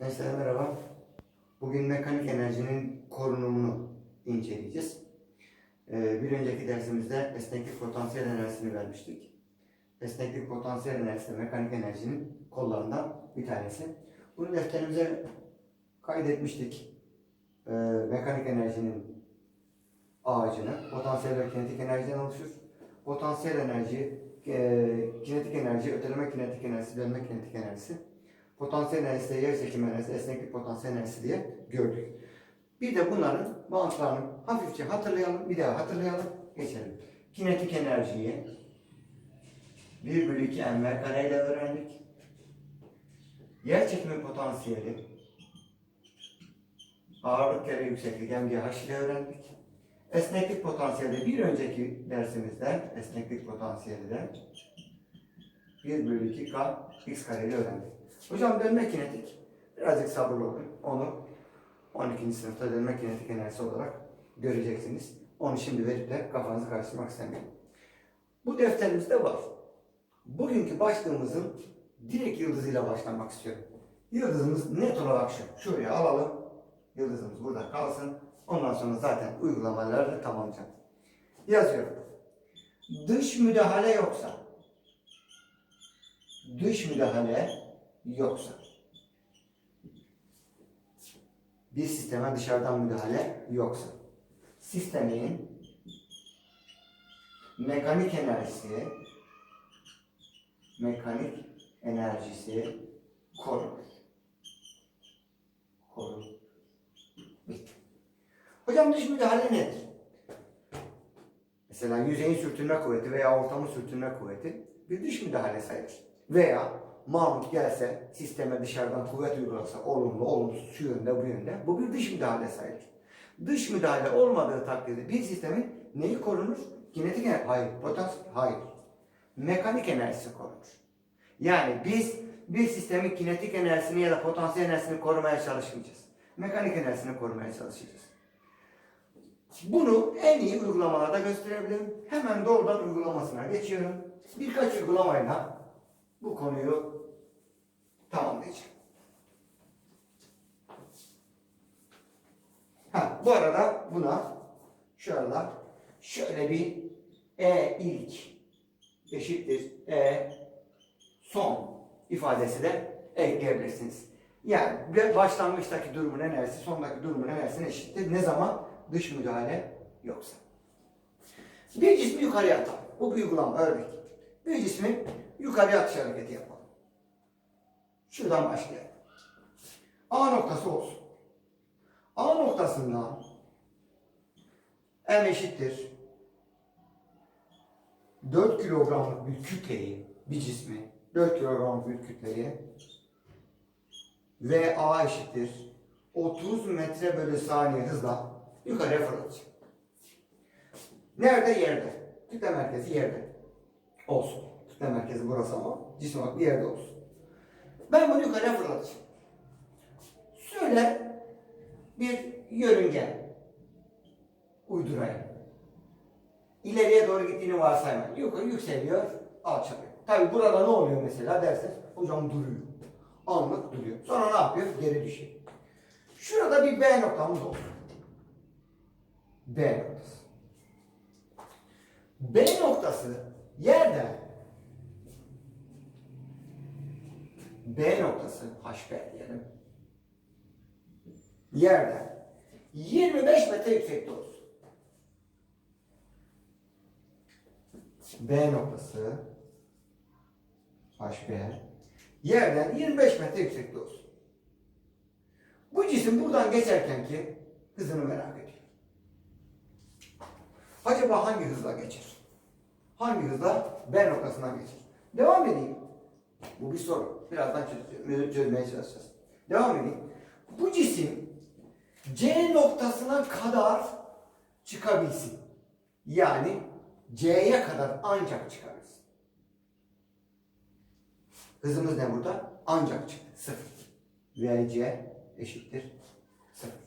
Gençler merhaba. Bugün mekanik enerjinin korunumunu inceleyeceğiz. Ee, bir önceki dersimizde esneklik potansiyel enerjisini vermiştik. Esneklik potansiyel enerjisi mekanik enerjinin kollarından bir tanesi. Bunu defterimize kaydetmiştik. Ee, mekanik enerjinin ağacını. Potansiyel ve kinetik enerjiden oluşur. Potansiyel enerji, e, kinetik enerji, öteleme kinetik enerjisi, dönme kinetik enerjisi. Potansiyel enerjisi, yer çekimi enerjisi, esneklik potansiyel enerjisi diye gördük. Bir de bunların bağıntılarını hafifçe hatırlayalım, bir daha hatırlayalım, geçelim. Kinetik enerjiyi 1 bölü 2 mv kareyle öğrendik. Yer çekimi potansiyeli ağırlık kere yükseklik mgh ile öğrendik. Esneklik potansiyeli bir önceki dersimizde esneklik potansiyeli de 1 bölü 2 k x kare ile öğrendik. Hocam dönme kinetik birazcık sabırlı olun. Onu 12. sınıfta dönme kinetik enerjisi olarak göreceksiniz. Onu şimdi verip de kafanızı karıştırmak istemiyorum. Bu defterimizde var. Bugünkü başlığımızın direkt yıldızıyla başlamak istiyorum. Yıldızımız net olarak şu. Şuraya alalım. Yıldızımız burada kalsın. Ondan sonra zaten uygulamaları tamamlayacağız. Yazıyorum. Dış müdahale yoksa dış müdahale yoksa bir sisteme dışarıdan müdahale yoksa sistemin mekanik enerjisi mekanik enerjisi korunur. Korunur. Hocam dış müdahale nedir? Mesela yüzeyin sürtünme kuvveti veya ortamın sürtünme kuvveti bir dış müdahale sayılır. Veya Mahmut gelse sisteme dışarıdan kuvvet uygulasa olumlu, olumsuz, şu yönde, bu yönde bu bir dış müdahale sayılır. Dış müdahale olmadığı takdirde bir sistemin neyi korunur? Kinetik enerji, hayır. Potansiyel, hayır. Mekanik enerjisi korunur. Yani biz bir sistemin kinetik enerjisini ya da potansiyel enerjisini korumaya çalışmayacağız. Mekanik enerjisini korumaya çalışacağız. Bunu en iyi uygulamalarda gösterebilirim. Hemen doğrudan uygulamasına geçiyorum. Birkaç uygulamayla bu konuyu tamamlayacağım. Ha, bu arada buna şu arada şöyle bir E ilk eşittir E son ifadesi de ekleyebilirsiniz. Yani başlangıçtaki durumun enerjisi sondaki durumun enerjisine eşittir. Ne zaman? Dış müdahale yoksa. Bir cismi yukarıya atalım. Bu bir uygulama örnek. Bir cismi yukarıya atış hareketi yapalım. Şuradan başlayalım. A noktası olsun. A noktasından M eşittir 4 kilogramlık bir kütleyi, bir cismi 4 kilogramlık bir kütleyi ve A eşittir 30 metre bölü saniye hızla yukarıya fırlatacağım. Nerede? Yerde. Kütle merkezi yerde. Olsun. Kütle merkezi burası ama cisim olarak bir yerde olsun. Ben bunu yukarıya fırlatacağım. Şöyle bir yörünge uydurayım. İleriye doğru gittiğini varsaymayın. Yukarı yükseliyor, alçalıyor. Tabi burada ne oluyor mesela derseniz hocam duruyor. Anlık duruyor. Sonra ne yapıyor? Geri düşüyor. Şurada bir B noktamız olsun. B noktası. B noktası yerden B noktası HP diyelim. Yerden 25 metre yüksekte olsun. B noktası HP yerden 25 metre yüksekte olsun. Bu cisim buradan geçerken ki hızını merak ediyor. Acaba hangi hızla geçer? Hangi hızla B noktasından geçer? Devam edeyim. Bu bir soru. Birazdan çöz- çözmeye çalışacağız. Devam edeyim. Bu cisim C noktasına kadar çıkabilsin. Yani C'ye kadar ancak çıkabilsin. Hızımız ne burada? Ancak çıktı. Sıfır. VC eşittir sıfır.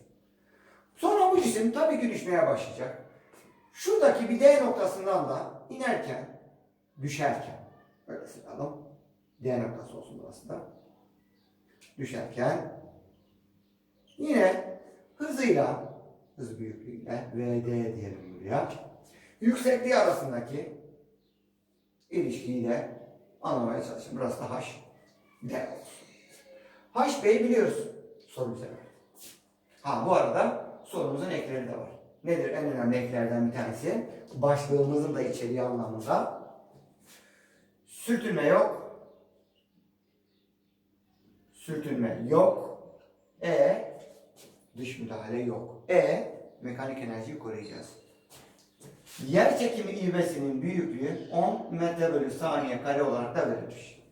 Sonra bu cisim tabii ki düşmeye başlayacak. Şuradaki bir D noktasından da inerken, düşerken, böyle sayalım. D noktası olsun burası da. Düşerken Yine hızıyla, hız büyüklüğüyle VD diyelim buraya. Yüksekliği arasındaki ilişkiyi de anlamaya çalışın. Burası da H, D olsun. H, B'yi biliyoruz. Soru bize verdi. Ha bu arada sorumuzun ekleri de var. Nedir en önemli eklerden bir tanesi? Başlığımızın da içeriği anlamında. Sürtünme yok. Sürtünme yok. E dış müdahale yok. E mekanik enerjiyi koruyacağız. Yer çekimi ivmesinin büyüklüğü 10 metre bölü saniye kare olarak da verilmiş.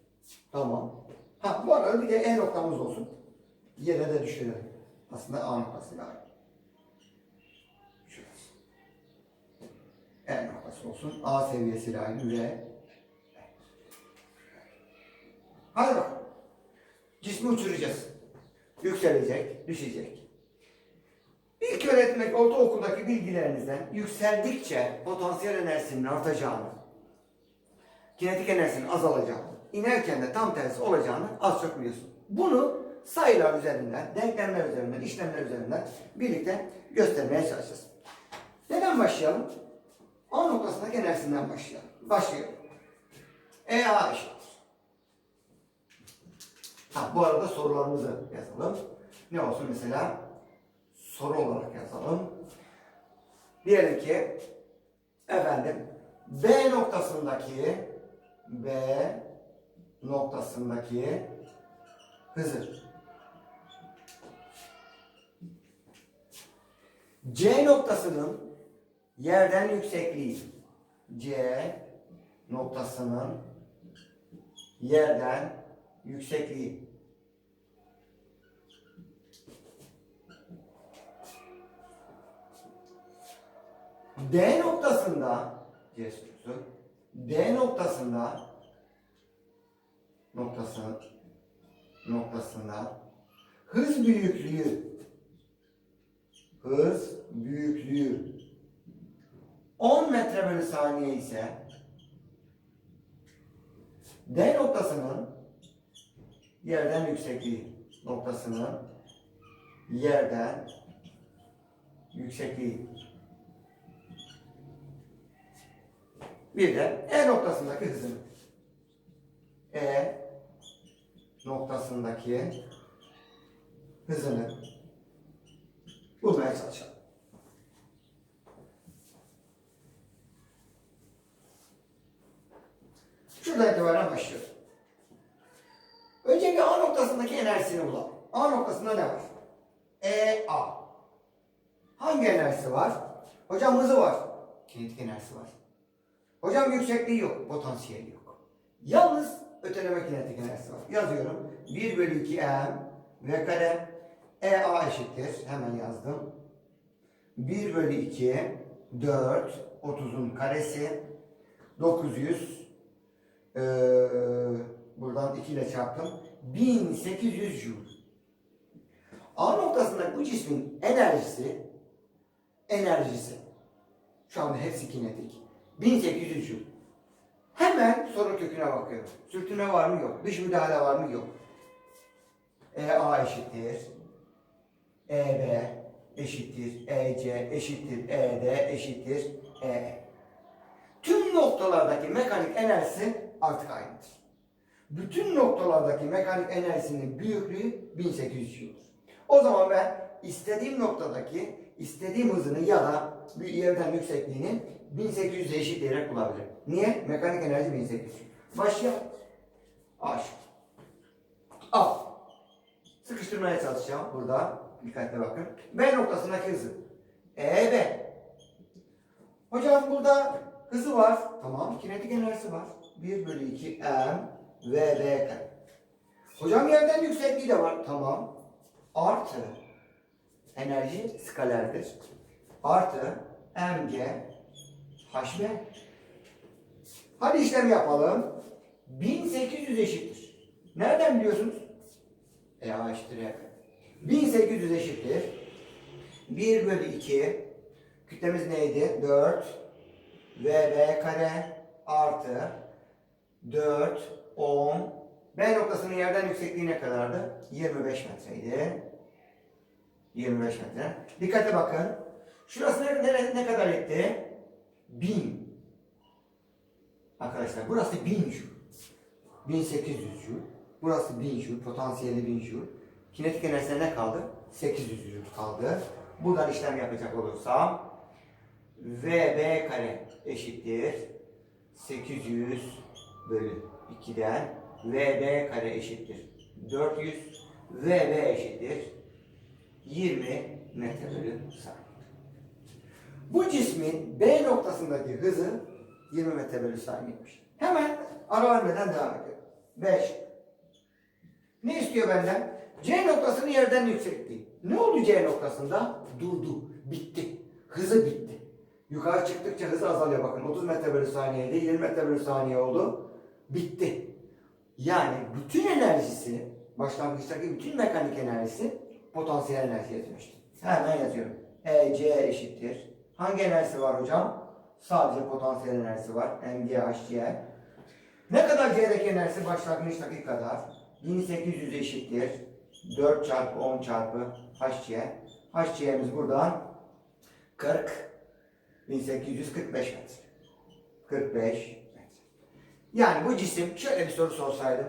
Tamam. Ha bu arada bir de E noktamız olsun. Yere de düşürelim. Aslında A aynı. Şurası. E noktası olsun. A seviyesiyle aynı ve Hadi bakalım. Cismi uçuracağız. Yükselecek, düşecek. İlk öğretmek ortaokuldaki bilgilerinizden yükseldikçe potansiyel enerjisinin artacağını, kinetik enerjisinin azalacağını, inerken de tam tersi olacağını az çok biliyorsun. Bunu sayılar üzerinden, denklemler üzerinden, işlemler üzerinden birlikte göstermeye çalışacağız. Neden başlayalım? A noktasındaki enerjisinden başlayalım. Başlayalım. EA eşittir. Ha, bu arada sorularımızı yazalım. Ne olsun mesela? Soru olarak yazalım. Diyelim ki efendim B noktasındaki B noktasındaki hızı C noktasının yerden yüksekliği C noktasının yerden yüksekliği. D noktasında C sorusu D noktasında noktası noktasında hız büyüklüğü hız büyüklüğü. 10 metre bölü saniye ise D noktasının yerden yüksekliği noktasının yerden yüksekliği bir de E noktasındaki hızını E noktasındaki hızını bulmaya çalışalım. Şuradan itibaren başlıyoruz. Önce bir A noktasındaki enerjisini bulalım. A noktasında ne var? E A. Hangi enerjisi var? Hocam hızı var. Kinetik enerjisi var. Hocam yüksekliği yok. Potansiyeli yok. Yalnız öteleme kinetik enerjisi var. Yazıyorum. 1 bölü 2 M V kare E A eşittir. Hemen yazdım. 1 bölü 2 4 30'un karesi 900 ee, buradan 2 ile çarptım. 1800 joule. A noktasındaki bu cismin enerjisi enerjisi şu anda hepsi kinetik. 1800 joule. Hemen sorun köküne bakıyorum. Sürtünme var mı yok. Dış müdahale var mı yok. EA eşittir. EB eşittir. EC eşittir. ED eşittir. EE. Tüm noktalardaki mekanik enerjisi artık aynıdır. Bütün noktalardaki mekanik enerjisinin büyüklüğü 1800 joule'dur. O zaman ben istediğim noktadaki istediğim hızını ya da bir yerden yüksekliğini 1800 eşitleyerek bulabilirim. Niye? Mekanik enerji 1800. Başlayalım. A şıkkı. A. Sıkıştırmaya çalışacağım burada. Dikkatli bakın. B noktasındaki hızı. E B. Hocam burada hızı var. Tamam. Kinetik enerjisi var. 1 bölü 2 M V B kare. Hocam yerden yüksekliği de var. Tamam. Artı enerji skalerdir. Artı mg hb. Hadi işlem yapalım. 1800 eşittir. Nereden biliyorsunuz? E a eşittir e. 1800 eşittir. 1 bölü 2 kütlemiz neydi? 4 vb kare artı 4 10 B noktasının yerden yüksekliği ne kadardı? 25 metreydi. 25 metre. Dikkate bakın. Şurası ne, ne kadar etti? 1000. Arkadaşlar burası 1000 joule. 1800 joule. Burası 1000 joule. Potansiyeli 1000 joule. Kinetik enerjisine ne kaldı? 800 joule kaldı. Buradan işlem yapacak olursam VB kare eşittir 800 bölü 2'den VB kare eşittir 400 VB eşittir 20 metre bölü saniye. Bu cismin B noktasındaki hızı 20 metre bölü saniyeymiş. Hemen ara vermeden devam edelim. 5. Ne istiyor benden? C noktasının yerden yüksekliği. Ne oldu C noktasında? Durdu. Bitti. Hızı bitti. Yukarı çıktıkça hızı azalıyor bakın. 30 metre bölü saniyeydi. 20 metre bölü saniye oldu. Bitti. Yani bütün enerjisi, başlangıçtaki bütün mekanik enerjisi potansiyel enerjiye dönüştü. Hemen yazıyorum. EC eşittir. Hangi enerjisi var hocam? Sadece potansiyel enerjisi var. MGHC. Ne kadar C'deki enerjisi başlangıçtaki kadar? 1800 eşittir. 4 çarpı 10 çarpı HC. HC'miz buradan 40. 1845 metre. 45 metre. Yani bu cisim şöyle bir soru sorsaydım.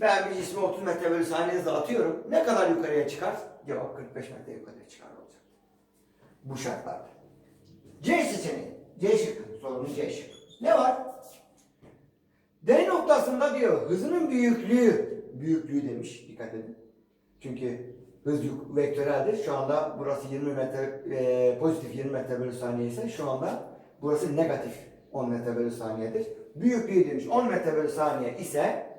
Ben bir cismi 30 metre bölü saniye atıyorum. Ne kadar yukarıya çıkar? Cevap 45 metre yukarıya çıkar olacak. Bu şartlarda. C seçeneği. C şıkkı. Sorunun C şıkkı. Ne var? D noktasında diyor hızının büyüklüğü. Büyüklüğü demiş. Dikkat edin. Çünkü hız vektöreldir. Şu anda burası 20 metre, e, pozitif 20 metre bölü saniye ise şu anda burası negatif 10 metre bölü saniyedir. Büyüklüğü demiş 10 metre bölü saniye ise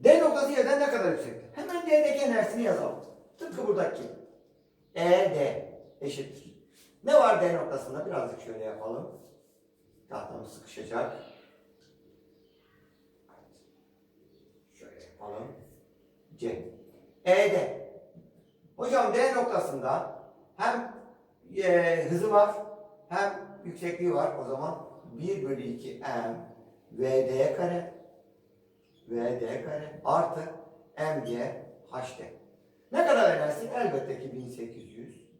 D noktası yerden ne kadar yüksek? Hemen D'deki enerjisini yazalım. Tıpkı buradaki. ED eşittir. Ne var D noktasında? Birazcık şöyle yapalım. Tahtamız sıkışacak. Şöyle yapalım. C. ED. Hocam D noktasında hem e, hızı var hem yüksekliği var. O zaman 1 bölü 2 M VD kare VD kare artı MG HD. Ne kadar enerjisi? Elbette ki 1800.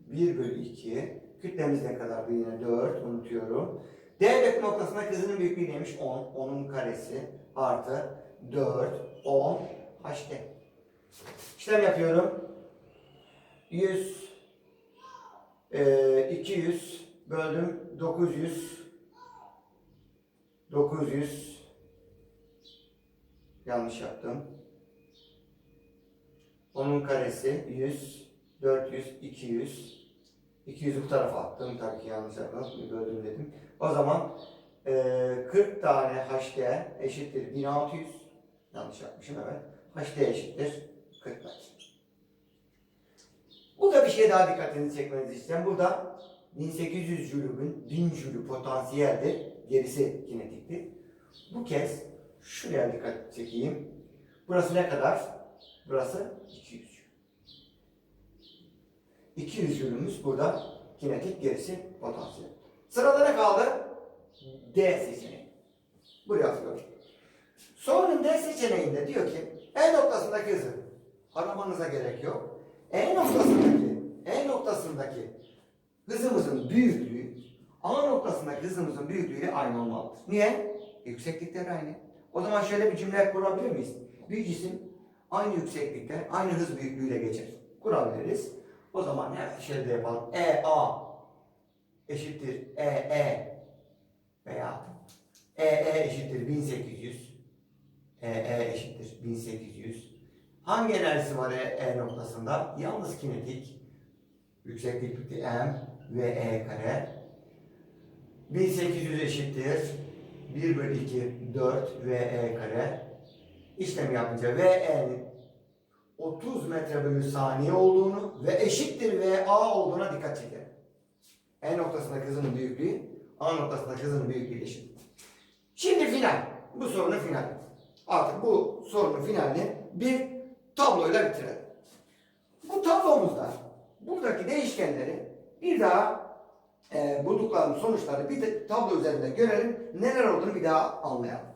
1 bölü 2. Kütlemiz ne kadardı yine 4 unutuyorum. D noktasında hızının büyüklüğü neymiş? 10. 10'un karesi artı 4, 10 HD. İşlem yapıyorum. 100 e, 200 böldüm 900 900 yanlış yaptım. Onun karesi 100 400 200 200'ü bu tarafa attım tabii ki yanlış yaptım böldüm dedim. O zaman e, 40 tane HD eşittir 1600 yanlış yapmışım evet. HD eşittir 40 metre. Burada bir şey daha dikkatinizi çekmenizi istedim. Burada 1800 jülümün 1000 jülü potansiyeldir. Gerisi kinetiktir. Bu kez şuraya dikkat çekeyim. Burası ne kadar? Burası 200 jül. 200 jülümüz burada kinetik gerisi potansiyel. Sırada ne kaldı? D seçeneği. Buraya yazıyorum. Sorunun D seçeneğinde diyor ki E noktasındaki hızı aramanıza gerek yok. E noktasındaki E noktasındaki hızımızın büyüklüğü A noktasındaki hızımızın büyüklüğüyle aynı olmalıdır. Niye? Yükseklikler aynı. O zaman şöyle bir cümle kurabilir miyiz? Bir cisim aynı yükseklikte, aynı hız büyüklüğüyle geçer. Kurabiliriz. O zaman her şeyde yapalım. E A eşittir E E veya E E eşittir 1800 E E eşittir 1800 Hangi enerjisi var E, e noktasında? Yalnız kinetik yükseklik M ve E kare 1800 eşittir 1 bölü 2 4 ve E kare işlemi yapınca VE'nin 30 metre bölü saniye olduğunu ve eşittir VA olduğuna dikkat çekelim. E noktasındaki hızının büyüklüğü A noktasındaki hızının büyüklüğü eşit. Şimdi final. Bu sorunun finali. Artık bu sorunun finalini bir tabloyla bitirelim. Bu tablomuzda buradaki değişkenleri bir daha e, bulduklarımız sonuçları bir de tablo üzerinde görelim. Neler olduğunu bir daha anlayalım.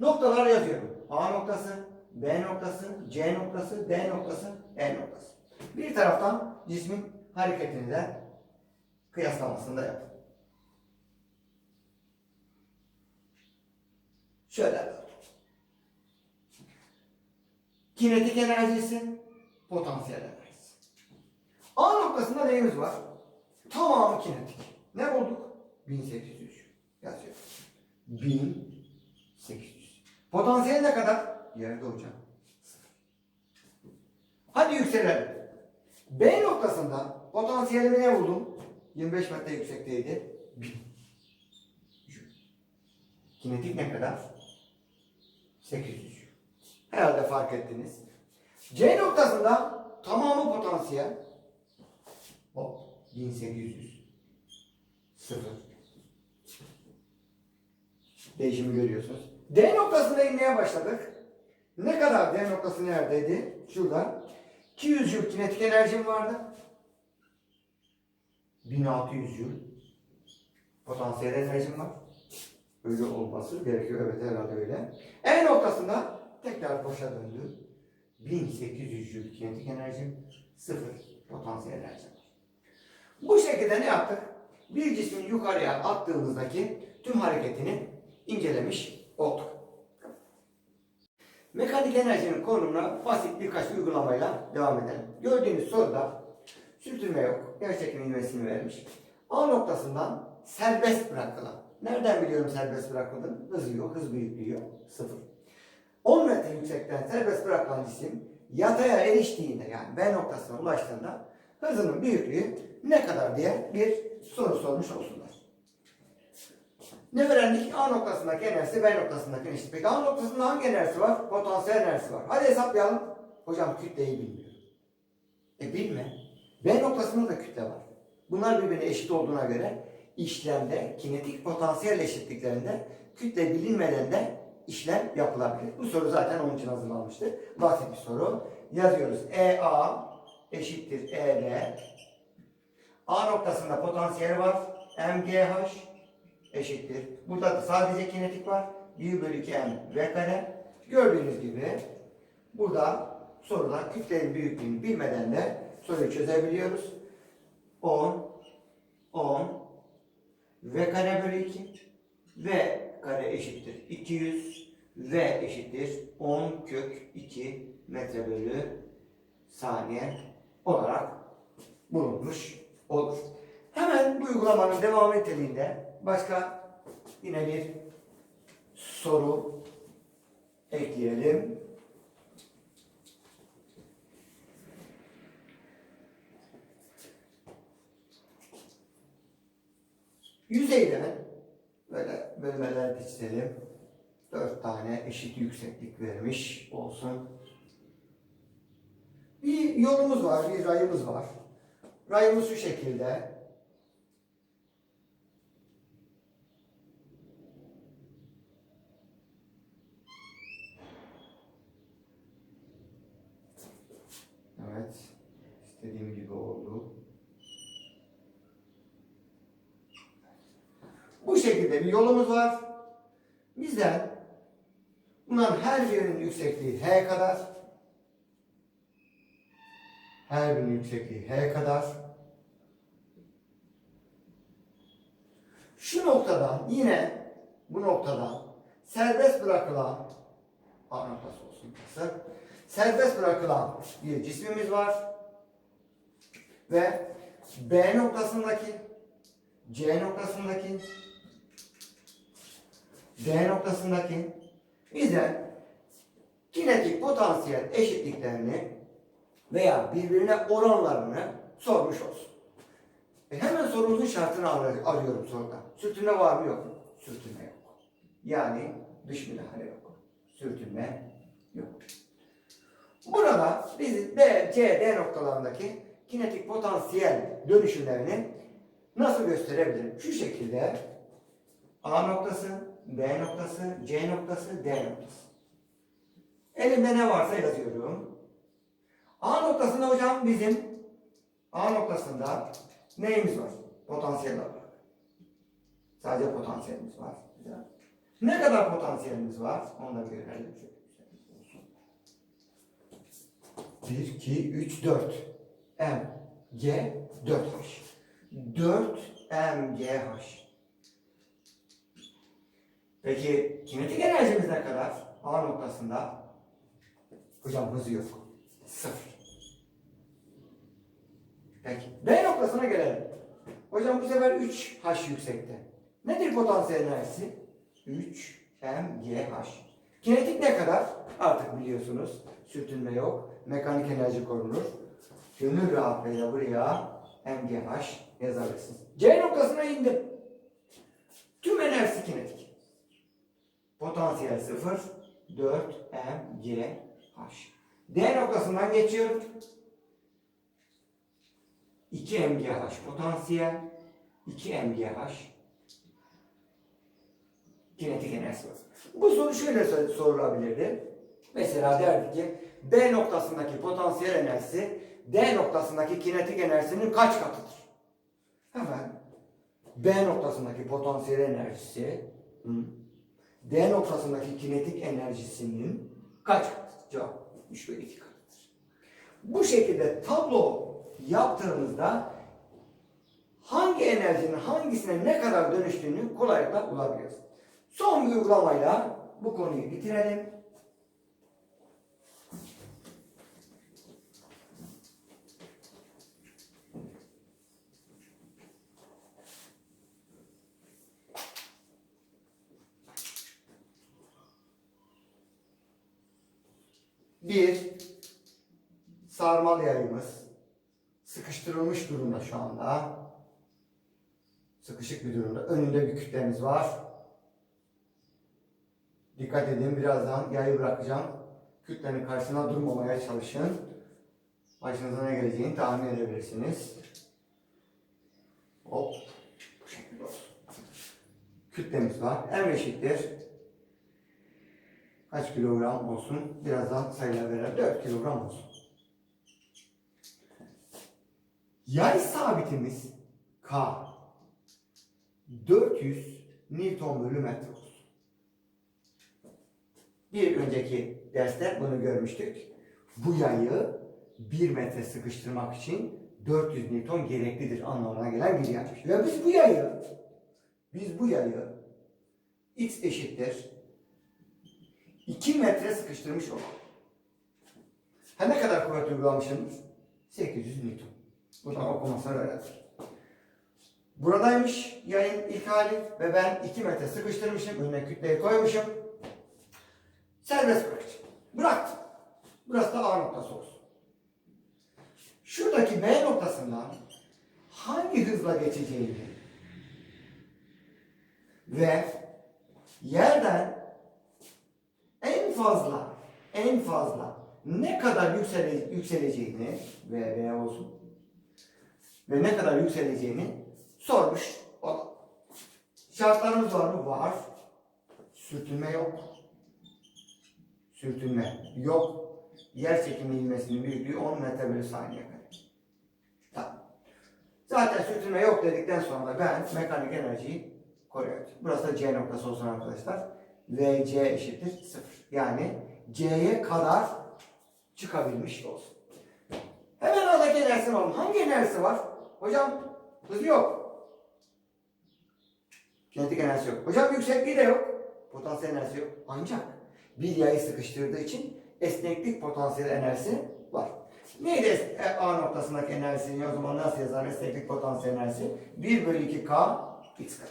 Noktalar yazıyorum. A noktası, B noktası, C noktası, D noktası, E noktası. Bir taraftan cismin hareketini de kıyaslamasını da yapın. Şöyle böyle. Kinetik enerjisi, potansiyel enerjisi. A noktasında neyimiz var? Tamamı kinetik. Ne bulduk? 1800 yazıyoruz. 1800. Potansiyel ne kadar? Yerde hocam. Hadi yükselelim. B noktasında potansiyelimi ne buldum? 25 metre yüksekteydi. 1000. Kinetik ne kadar? 800. Herhalde fark ettiniz. C noktasında tamamı potansiyel. Hop 1800. Sıfır. Değişimi görüyorsunuz. D noktasında inmeye başladık. Ne kadar D noktası neredeydi? Şurada. 200 joule kinetik enerjim vardı. 1600 joule potansiyel enerjim var. Öyle olması gerekiyor. Evet herhalde öyle. E noktasında tekrar boşa döndü. 1800 joule kinetik enerjim, sıfır potansiyel enerjim. Bu şekilde ne yaptık? Bir cismin yukarıya attığımızdaki tüm hareketini incelemiş olduk. Mekanik enerjinin konumuna basit birkaç uygulamayla devam edelim. Gördüğünüz soruda sürtünme yok. Gerçekten ivmesini vermiş. A noktasından serbest bırakılan. Nereden biliyorum serbest bırakıldığını? Hız yok, hız büyüklüğü yok. Sıfır. 10 metre yüksekten serbest bırakılan cisim yataya eriştiğinde yani B noktasına ulaştığında hızının büyüklüğü ne kadar diye bir soru sormuş olsunlar. Ne öğrendik? A noktasındaki enerjisi B noktasındaki eşit. Peki A noktasında hangi enerjisi var? Potansiyel enerjisi var. Hadi hesaplayalım. Hocam kütleyi bilmiyor. E bilme. B noktasında da kütle var. Bunlar birbirine eşit olduğuna göre işlemde kinetik potansiyel eşitliklerinde kütle bilinmeden de işlem yapılabilir. Bu soru zaten onun için hazırlanmıştı. Basit bir soru. Yazıyoruz. EA eşittir ED. A noktasında potansiyeli var. MGH eşittir. Burada da sadece kinetik var. 1 bölü 2 M V kare. Gördüğünüz gibi burada soruda kütlenin büyüklüğünü bilmeden de soruyu çözebiliyoruz. 10 10 V kare bölü 2 V kare eşittir 200 V eşittir 10 kök 2 metre bölü saniye olarak bulunmuş olur. Hemen bu uygulamanın devamı niteliğinde başka yine bir soru ekleyelim. Yüzeyden böyle bölmeler çizelim. Dört tane eşit yükseklik vermiş olsun. Bir yolumuz var, bir rayımız var. Rayımız şu şekilde. Evet. istediğim gibi oldu. Bu şekilde bir yolumuz var. Bizden bunların her birinin yüksekliği h kadar. Her birinin yüksekliği h kadar. Şu noktadan yine bu noktadan serbest bırakılan A noktası olsun burası. Serbest bırakılan bir cismimiz var. Ve B noktasındaki C noktasındaki D noktasındaki bize kinetik potansiyel eşitliklerini veya birbirine oranlarını sormuş olsun. E hemen sorumuzun şartını ar- arıyorum soruda. Sürtünme var mı yok mu? Sürtünme yok. Yani dış müdahale yok. Sürtünme yok. Burada biz B, C, D noktalarındaki kinetik potansiyel dönüşümlerini nasıl gösterebilirim? Şu şekilde A noktası, B noktası, C noktası, D noktası. Elimde ne varsa yazıyorum. A noktasında hocam bizim A noktasında neyimiz var? Potansiyel olarak. Sadece potansiyelimiz var. Ne kadar potansiyelimiz var? Onu da görelim. Şöyle güzel olsun. 1, 2, 3, 4. M G 4H. 4 M G H. Peki kinetik enerjimiz ne kadar? A noktasında. Hocam hızı yok. Sıfır. Peki. B noktasına gelelim. Hocam bu sefer 3H yüksekte. Nedir potansiyel enerjisi? 3 MGH. Kinetik ne kadar? Artık biliyorsunuz. Sürtünme yok. Mekanik enerji korunur. Gönül rahatlığıyla buraya MGH yazabilirsiniz. C noktasına indim. Tüm enerjisi kinetik. Potansiyel 0, 4 MGH. D noktasından geçiyorum. 2 MGH potansiyel, 2 MGH kinetik enerjisi var. Bu soru şöyle sor- sorulabilirdi. Mesela derdik ki B noktasındaki potansiyel enerjisi D noktasındaki kinetik enerjisinin kaç katıdır? Hemen B noktasındaki potansiyel enerjisi D noktasındaki kinetik enerjisinin kaç katıdır? Cevap 3 bölü 2 katıdır. Bu şekilde tablo yaptığımızda hangi enerjinin hangisine ne kadar dönüştüğünü kolaylıkla bulabiliyoruz. Son bir uygulamayla bu konuyu bitirelim. Bir sarmal yayımız sıkıştırılmış durumda şu anda. Sıkışık bir durumda. Önünde bir kütlemiz var. Dikkat edin birazdan yayı bırakacağım. Kütlenin karşısına durmamaya çalışın. Başınıza ne geleceğini tahmin edebilirsiniz. Hop. Bu şekilde olsun. Kütlemiz var. M eşittir. Kaç kilogram olsun? Birazdan sayılar verelim. 4 kilogram olsun. Yay sabitimiz K 400 Newton bölü metre olsun. Bir önceki derste bunu görmüştük. Bu yayı 1 metre sıkıştırmak için 400 Newton gereklidir anlamına gelen bir yaymış. Ve biz bu yayı biz bu yayı x eşittir 2 metre sıkıştırmış olalım. Ha ne kadar kuvvet uygulamışsınız? 800 Newton. Buradan okumasını öğrendik. Buradaymış yayın ilk hali ve ben 2 metre sıkıştırmışım. Önüne kütleyi koymuşum. Serbest bırakacağım. Bıraktım. Burası da A noktası olsun. Şuradaki B noktasından hangi hızla geçeceğini ve yerden en fazla en fazla ne kadar yüksele, yükseleceğini ve V olsun ve ne kadar yükseleceğini sormuş olalım. Şartlarımız var mı? Var. Sürtünme yok. Sürtünme yok. Yer çekimi ivmesinin büyüklüğü 10 metre bölü saniye kare. Tamam. Zaten sürtünme yok dedikten sonra da ben mekanik enerjiyi koruyorum. Burası da C noktası olsun arkadaşlar. VC eşittir 0. Yani C'ye kadar çıkabilmiş olsun. Hemen aradaki enerjisi var. Hangi enerjisi var? Hocam hızı yok. Kinetik enerjisi yok. Hocam yüksekliği de yok. Potansiyel enerjisi yok. Ancak bir yayı sıkıştırdığı için esneklik potansiyel enerjisi var. Neydi es- A noktasındaki enerjisini o zaman nasıl yazar esneklik potansiyel enerjisi? 1 bölü 2 K x kare.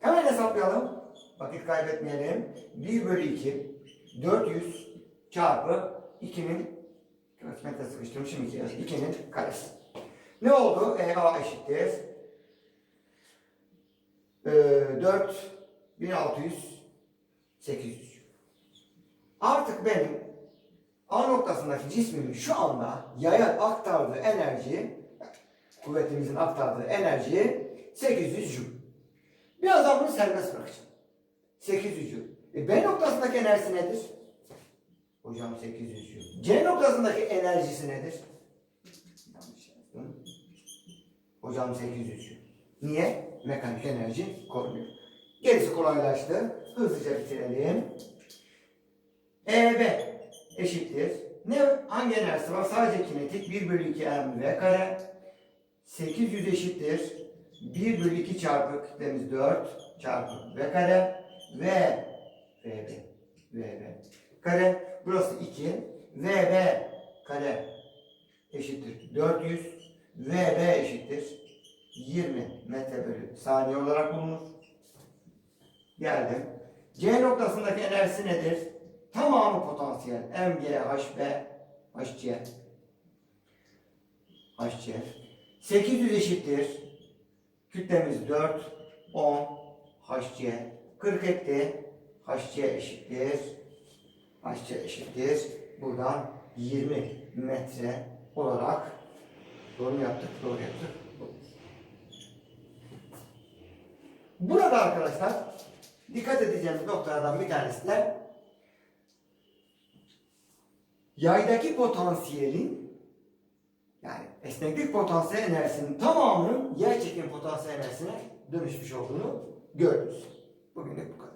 Hemen hesaplayalım. Vakit kaybetmeyelim. 1 bölü 2 400 çarpı 2'nin kaç metre sıkıştırmışım 2 2'nin karesi. Ne oldu? E, A eşittir. Ee, 4 1600 800. Artık benim A noktasındaki cismimin şu anda yaya aktardığı enerji, kuvvetimizin aktardığı enerji 800 Joule. Birazdan bunu serbest bırakacağım. 800 Joule. E B noktasındaki enerjisi nedir? Hocam 800 Joule. C noktasındaki enerjisi nedir? Yanlış yazdım. Hocam 800 Joule. Niye? Mekanik enerji korunuyor. Gerisi kolaylaştı. Hızlıca bitirelim. EB eşittir ne hangi enerjisi var? Sadece kinetik 1 bölü 2 mv kare 800 eşittir 1 bölü 2 çarpı kütlemiz 4 çarpı v kare v vb vb kare burası 2 vb kare eşittir 400 vb eşittir 20 metre bölü saniye olarak bulunur. Geldim. C noktasındaki enerjisi nedir? Tamamı potansiyel. mg, hb, hc. hc. 800 eşittir. Kütlemiz 4, 10, hc. 40 etti. hc eşittir. hc eşittir. Buradan 20 metre olarak doğru yaptık? Doğru yaptık. Burada arkadaşlar dikkat edeceğimiz noktalardan bir tanesi de yaydaki potansiyelin yani esneklik potansiyel enerjisinin tamamının yer çekim potansiyel enerjisine dönüşmüş olduğunu gördünüz. Bugünlük bu kadar.